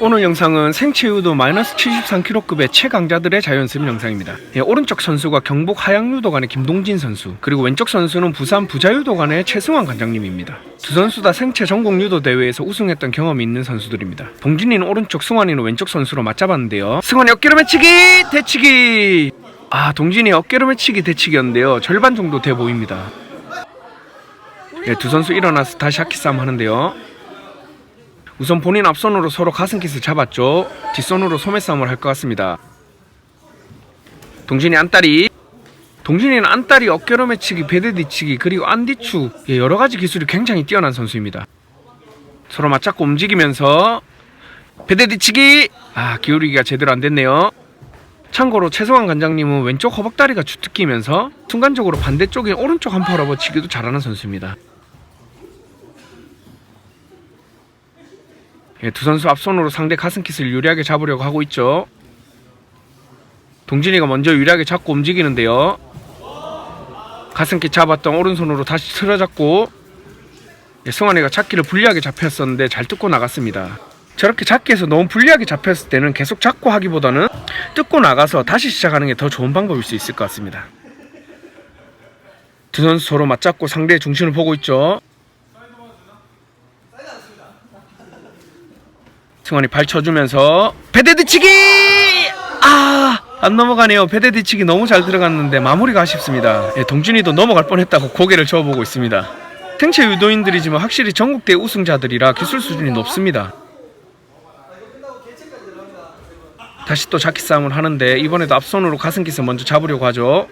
오늘 영상은 생체 유도 마이너스 73kg급의 최강자들의 자연스럽 영상입니다. 예, 오른쪽 선수가 경북 하양유도관의 김동진 선수, 그리고 왼쪽 선수는 부산 부자유도관의 최승환 관장님입니다. 두 선수 다 생체 전국 유도 대회에서 우승했던 경험이 있는 선수들입니다. 동진이는 오른쪽, 승환이는 왼쪽 선수로 맞잡았는데요. 승환이 어깨로 매치기, 대치기. 아, 동진이 어깨로 매치기, 대치기였는데요. 절반 정도 돼 보입니다. 네, 두 선수 일어나서 다시 하키 싸움 하는데요. 우선 본인 앞손으로 서로 가슴깃을 잡았죠. 뒷손으로 소매 싸움을 할 것 같습니다. 동진이 안다리. 동진이는 안다리 어깨로 매치기, 배대 뒤치기, 그리고 안뒤축 예, 여러 가지 기술이 굉장히 뛰어난 선수입니다. 서로 맞잡고 움직이면서 배대 뒤치기. 아 기울이기가 제대로 안 됐네요. 참고로 최성환 관장님은 왼쪽 허벅다리가 주특기면서 순간적으로 반대쪽인 오른쪽 한팔 업어치기도 잘하는 선수입니다. 예, 두 선수 앞손으로 상대 가슴킷을 유리하게 잡으려고 하고 있죠. 동진이가 먼저 유리하게 잡고 움직이는데요. 가슴킷 잡았던 오른손으로 다시 틀어잡고 예, 승환이가 잡기를 불리하게 잡혔었는데 잘 뜯고 나갔습니다. 저렇게 잡기에서 너무 불리하게 잡혔을 때는 계속 잡고 하기보다는 뜯고 나가서 다시 시작하는 게 더 좋은 방법일 수 있을 것 같습니다. 두 선수 서로 맞잡고 상대의 중심을 보고 있죠. 승환이 발 쳐주면서 배대 뒤치기! 아 안 넘어가네요. 배대 뒤치기 너무 잘 들어갔는데 마무리가 아쉽습니다. 예, 동준이도 넘어갈 뻔했다고 고개를 저어보고 있습니다. 생체 유도인들이지만 확실히 전국대 우승자들이라 기술 수준이 높습니다. 다시 또 자키 싸움을 하는데 이번에도 앞손으로 가슴깃을 먼저 잡으려고 하죠.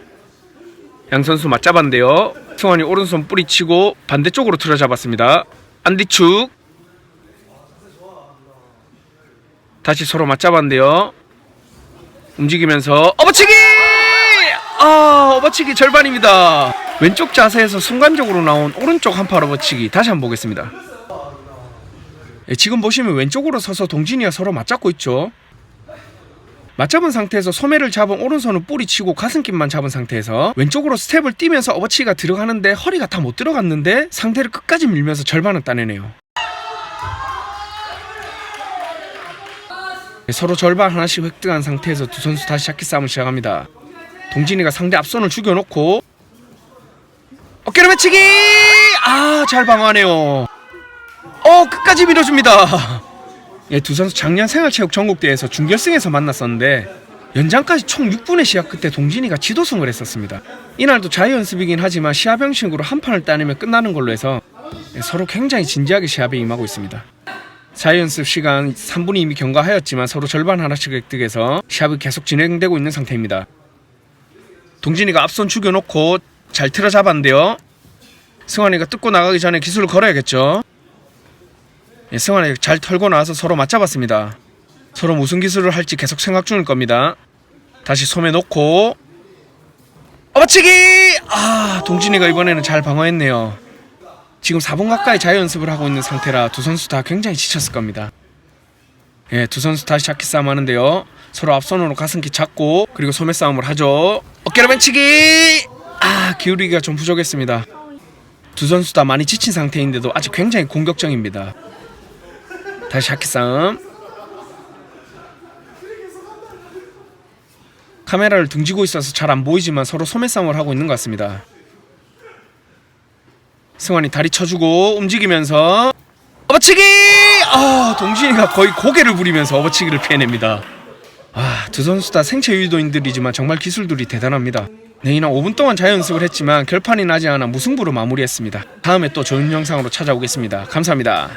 양 선수 맞잡았는데요. 승환이 오른손 뿌리치고 반대쪽으로 틀어 잡았습니다. 안뒤축 다시 서로 맞잡았는데요. 움직이면서 어버치기! 아, 어버치기 절반입니다. 왼쪽 자세에서 순간적으로 나온 오른쪽 한팔 어버치기 다시 한번 보겠습니다. 예, 지금 보시면 왼쪽으로 서서 동진이와 서로 맞잡고 있죠. 맞잡은 상태에서 소매를 잡은 오른손은 뿌리치고 가슴깃만 잡은 상태에서 왼쪽으로 스텝을 뛰면서 어버치기가 들어가는데 허리가 다 못 들어갔는데 상대를 끝까지 밀면서 절반은 따내네요. 서로 절반 하나씩 획득한 상태에서 두 선수 다시 자키 싸움을 시작합니다. 동진이가 상대 앞손을 죽여놓고 어깨로 매치기! 아, 잘 방어하네요. 어, 끝까지 밀어줍니다. 예, 두 선수 작년 생활체육 전국대회에서 준결승에서 만났었는데 연장까지 총 6분의 시합 끝에 동진이가 지도승을 했었습니다. 이날도 자유연습이긴 하지만 시합 형식으로 한 판을 따내면 끝나는 걸로 해서 예, 서로 굉장히 진지하게 시합에 임하고 있습니다. 자유연습 시간 3분이 이미 경과하였지만 서로 절반 하나씩 획득해서 시합이 계속 진행되고 있는 상태입니다. 동진이가 앞손 죽여놓고 잘 틀어 잡았는데요. 승환이가 뜯고 나가기 전에 기술을 걸어야겠죠. 예, 승환이 잘 털고 나와서 서로 맞잡았습니다. 서로 무슨 기술을 할지 계속 생각 중일 겁니다. 다시 소매 놓고 어치기! 아 동진이가 이번에는 잘 방어했네요. 지금 4분 가까이 자유 연습을 하고 있는 상태라 두 선수 다 굉장히 지쳤을 겁니다. 예, 두 선수 다시 잡기 싸움 하는데요. 서로 앞손으로 가슴기 잡고 그리고 소매 싸움을 하죠. 어깨로 벤치기! 아, 기울이기가 좀 부족했습니다. 두 선수 다 많이 지친 상태인데도 아직 굉장히 공격적입니다. 다시 잡기 싸움. 카메라를 등지고 있어서 잘 안 보이지만 서로 소매 싸움을 하고 있는 것 같습니다. 승환이 다리 쳐주고 움직이면서 어버치기! 아 동진이가 거의 고개를 부리면서 어버치기를 피해냅니다. 아 두 선수 다 생체 유도인들이지만 정말 기술들이 대단합니다. 네, 이날 5분 동안 자연습을 했지만 결판이 나지 않아 무승부로 마무리했습니다. 다음에 또 좋은 영상으로 찾아오겠습니다. 감사합니다.